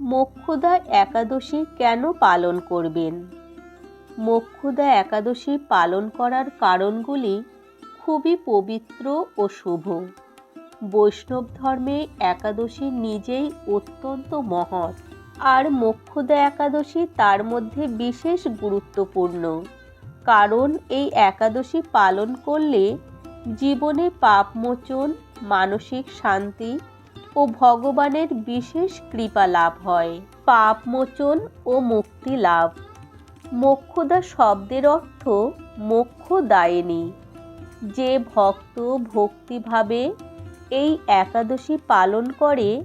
মোক্ষদা একাদশী কেন পালন করবেন? মোক্ষদা একাদশী পালন করার কারণগুলি খুবই পবিত্র ও শুভ। বৈষ্ণব ধর্মে একাদশী নিজেই অত্যন্ত মহৎ, আর মোক্ষদা একাদশী তার মধ্যে বিশেষ গুরুত্বপূর্ণ, কারণ এই একাদশী পালন করলে জীবনে পাপমোচন, মানসিক শান্তি ও ভগবানের বিশেষ কৃপা লাভ হয়, পাপ মোচন ও মুক্তি লাভ। মোক্ষদা শব্দের অর্থ মোক্ষ দায়িনী। যে ভক্ত ভক্তিভাবে এই একাদশী পালন করে,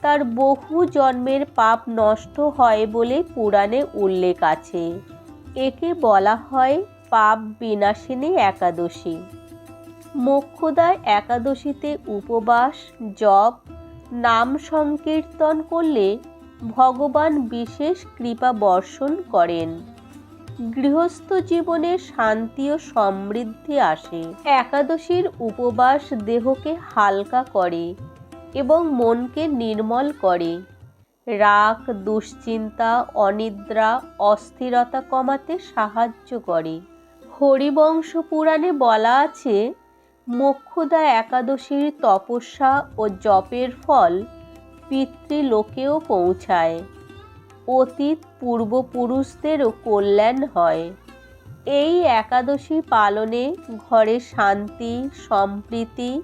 তার বহু জন্মের পাপ নষ্ট হয় বলে পুরাণে উল্লেখ আছে। একে বলা হয় পাপ বিনাশিনী একাদশী। মোক্ষদার একাদশীতে উপবাস, জপ নাম সংকীর্তন করলে ভগবান বিশেষ কৃপা বর্ষণ করেন। গৃহস্থ জীবনে শান্তি ও সমৃদ্ধি আসে। একাদশীর উপবাস দেহকে হালকা করে এবং মনকে নির্মল করে। রাগ, দুশ্চিন্তা, অনিদ্রা, অস্থিরতা কমাতে সাহায্য করে। হরিবংশ পুরাণে বলা আছে মোক্ষদা একাদশীর তপস্যা ও জপের ফল পিতৃলোকেও পৌঁছায়। অতীত পূর্বপুরুষদেরও কল্যাণ হয়। এই একাদশী পালনে ঘরে শান্তি, সম্প্রীতি,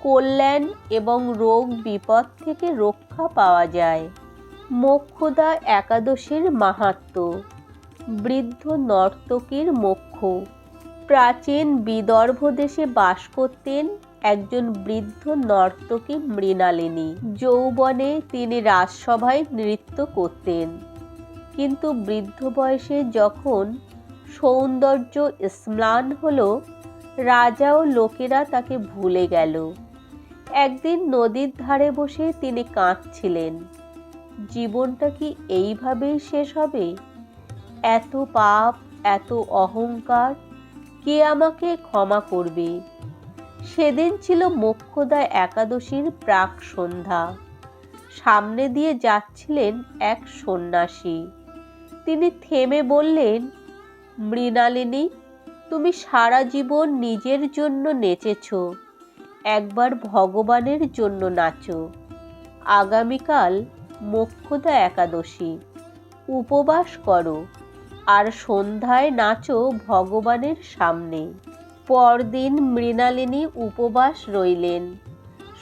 কল্যাণ এবং রোগ বিপদ থেকে রক্ষা পাওয়া যায়। মোক্ষদা একাদশীর মাহাত্ম, বৃদ্ধ নর্তকীর মোক্ষ। প্রাচীন বিদর্ভ দেশে বাস করতেন একজন বৃদ্ধ নর্তকী মৃণালিনী। যৌবনে তিনি রাজসভায় নৃত্য করতেন। কিন্তু বৃদ্ধ বয়সে যখন সৌন্দর্য স্ম্লান হলো, রাজা ও লোকেরা তাকে ভুলে গেল। একদিন নদীর ধারে বসে তিনি কাঁদছিলেন। জীবনটা কি এইভাবেই শেষ হবে? এত পাপ, এত অহংকার কে আমাকে ক্ষমা করবে? সেদিন ছিল মোক্ষদা একাদশীর প্রাক সন্ধ্যা। সামনে দিয়ে যাচ্ছিলেন এক সন্ন্যাসী। তিনি থেমে বললেন, মৃণালিনী, তুমি সারা জীবন নিজের জন্য নেচেছ, একবার ভগবানের জন্য নাচো। আগামীকাল মোক্ষদা একাদশী, উপবাস করো। আর সন্ধ্যায় নাচো ভগবানের সামনে। পরদিন মৃণালিনী উপবাস রইলেন।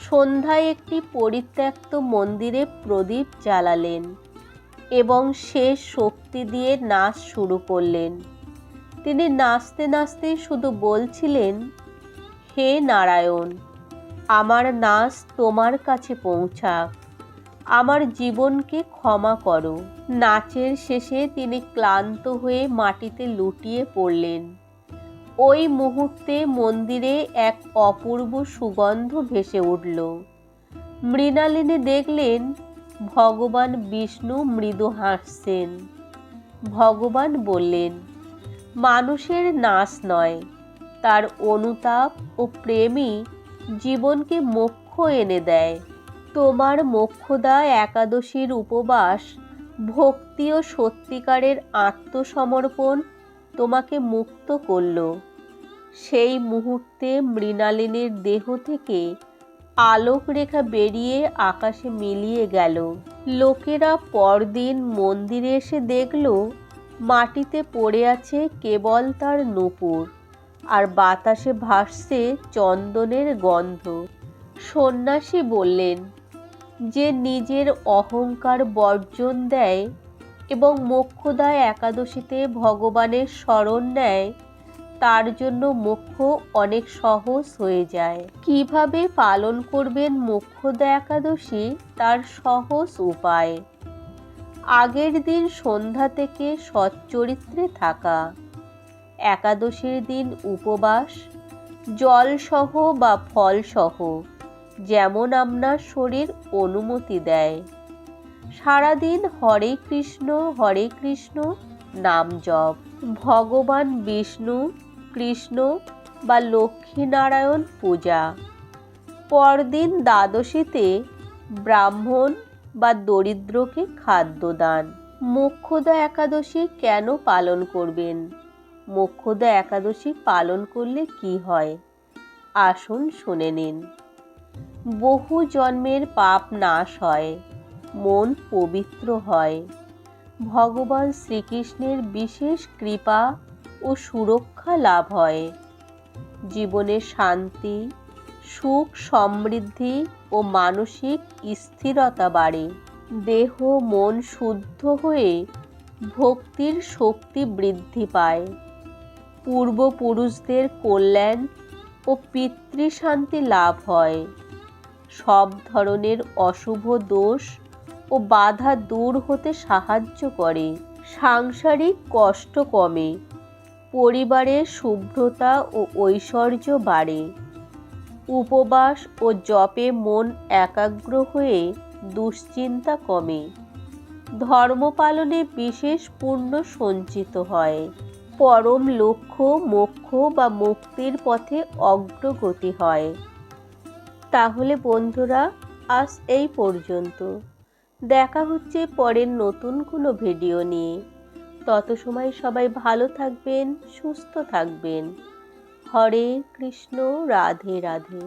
সন্ধ্যায় একটি পরিত্যক্ত মন্দিরে প্রদীপ জ্বালালেন এবং শেষ শক্তি দিয়ে নাচ শুরু করলেন। তিনি নাচতে নাচতে শুধু বলছিলেন, হে নারায়ণ, আমার নাচ তোমার কাছে পৌঁছাক। আমার জীবনকে ক্ষমা করো। নাচের শেষে তিনি ক্লান্ত হয়ে মাটিতে লুটিয়ে পড়লেন। ওই মুহূর্তে মন্দিরে এক অপূর্ব সুগন্ধ ভেসে উঠল। মৃণালিনী দেখলেন, ভগবান বিষ্ণু মৃদু হাসছেন। ভগবান বললেন, মানুষের নাশ নয়। তার অনুতাপ ও প্রেমই জীবনকে মোক্ষ এনে দেয়। তোমার মোক্ষদা একাদশীর উপবাস, ভক্তি ও সত্যিকারের আত্মসমর্পণ তোমাকে মুক্ত করল। সেই মুহূর্তে মৃণালিনীর দেহ থেকে আলোক রেখা বেরিয়ে আকাশে মিলিয়ে গেল। লোকেরা পরদিন মন্দিরে এসে দেখল, মাটিতে পড়ে আছে কেবল তার নূপুর আর বাতাসে ভাসছে চন্দনের গন্ধ। সন্ন্যাসী বললেন যে নিজের অহংকার বর্জন দেয় এবং মোক্ষদায় একাদশীতে ভগবানের স্মরণ নেয়, তার জন্য মোক্ষ অনেক সহজ হয়ে যায়। কীভাবে পালন করবেন মোক্ষদা একাদশী? তার সহজ উপায়। আগের দিন সন্ধ্যা থেকে সচ্চরিত্রে থাকা। একাদশীর দিন উপবাস, জলসহ বা ফলসহ। যেমন আপনার শরীর অনুমতি দেয়। সারাদিন হরে কৃষ্ণ হরে কৃষ্ণ নাম জপ। ভগবান বিষ্ণু, কৃষ্ণ বা লক্ষ্মীনারায়ণ পূজা। পরদিন দ্বাদশীতে ব্রাহ্মণ বা দরিদ্রকে খাদ্য দান। মোক্ষদা একাদশী কেন পালন করবেন? মোক্ষদা একাদশী পালন করলে কি হয়? আসুন শুনে নিন। বহু জন্মের পাপ নাশ হয়, মন পবিত্র হয়। ভগবান শ্রীকৃষ্ণের বিশেষ কৃপা ও সুরক্ষা লাভ হয়। জীবনে শান্তি, সুখ সমৃদ্ধি ও মানসিক স্থিরতা বাড়ে। দেহ মন শুদ্ধ হয়ে ভক্তির শক্তি বৃদ্ধি পায়। পূর্বপুরুষদের কল্যাণ ও পিতৃশান্তি লাভ হয়। সব ধরনের অশুভ দোষ ও বাধা দূর হতে সাহায্য করে। সাংসারিক কষ্ট কমে পরিবারের শুভ্রতা ও ঐশ্বর্য বাড়ে। উপবাস ও জপে মন একাগ্র হয়ে দুশ্চিন্তা কমে। ধর্ম পালনে বিশেষ পূর্ণ সঞ্চিত হয়। পরম লক্ষ্য, মোক্ষ বা মুক্তির পথে অগ্রগতি হয়। তাহলে বন্ধুরা, আজ এই পর্যন্ত। দেখা হচ্ছে পরের নতুন কোনো ভিডিও নিয়ে। তত সময় সবাই ভালো থাকবেন, সুস্থ থাকবেন। হরে কৃষ্ণ, রাধে রাধে।